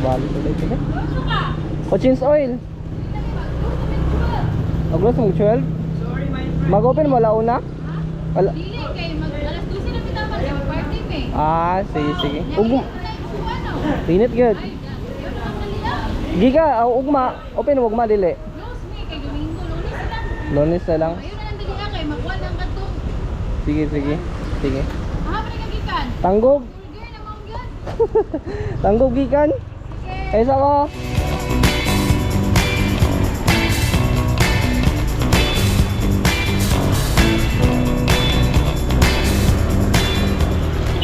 tuloy sila. O change oil. Aglos mag 12. Mag-open mo launa? Dili kay mag alas 12 na kita mag party me. Ah, sige sige. Ugma. Ano? Pinit mali. Giga, ah, ugma. Open mo ugma dili. Close me kay Domingo lunes na. Lonis na lang. Ayun na lang dili kay makuha lang kadto. Sige sige. Sige. Ah, pa kagikan. Tanggog. Gyud. Tanggog gikan. Sige. Ay sa ko.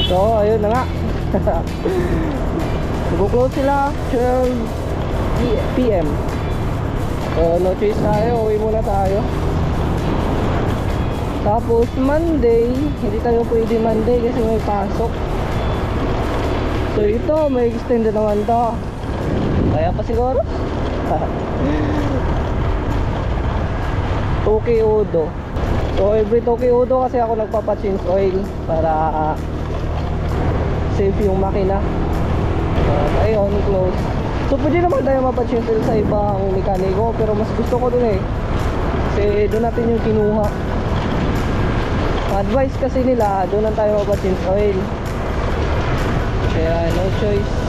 So, ayun na nga. Nag-close sila 12 P- PM. So, no choice tayo. Uwi muna tayo. Tapos, Monday. Hindi tayo pwede Monday kasi may pasok. So, ito. May extended naman to. Kaya pa siguro. Toki Udo. So every Toki Udo kasi ako nagpapa-change oil para ah, safe yung makina. At ayun, close. So pwede naman tayo mapa-change oil sa ibang mekaniko pero mas gusto ko dun eh. Kasi doon natin yung kinuha. Advice kasi nila, doon lang tayo mapa-change oil. Kaya no choice.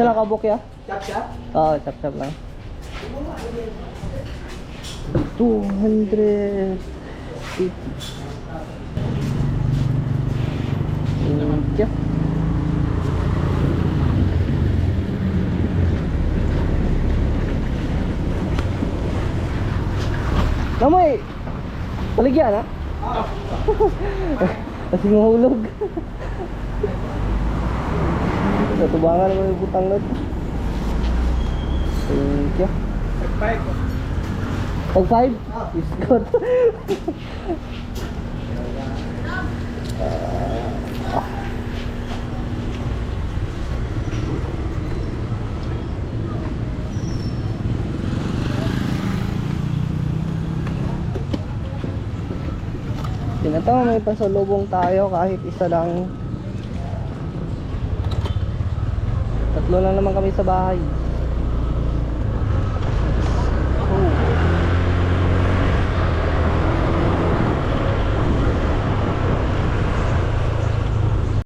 Isa lang kabuk ya? Chop? Oo, chap chap lang. 250. Thank you. Namoy! Paligyan ha? Kasi mahulog. Natubangan naman yung butang lot. Thank you. Five. Tag 5? Is good. Tinato, may pasalubong tayo kahit isa lang. Tatlo lang naman kami sa bahay.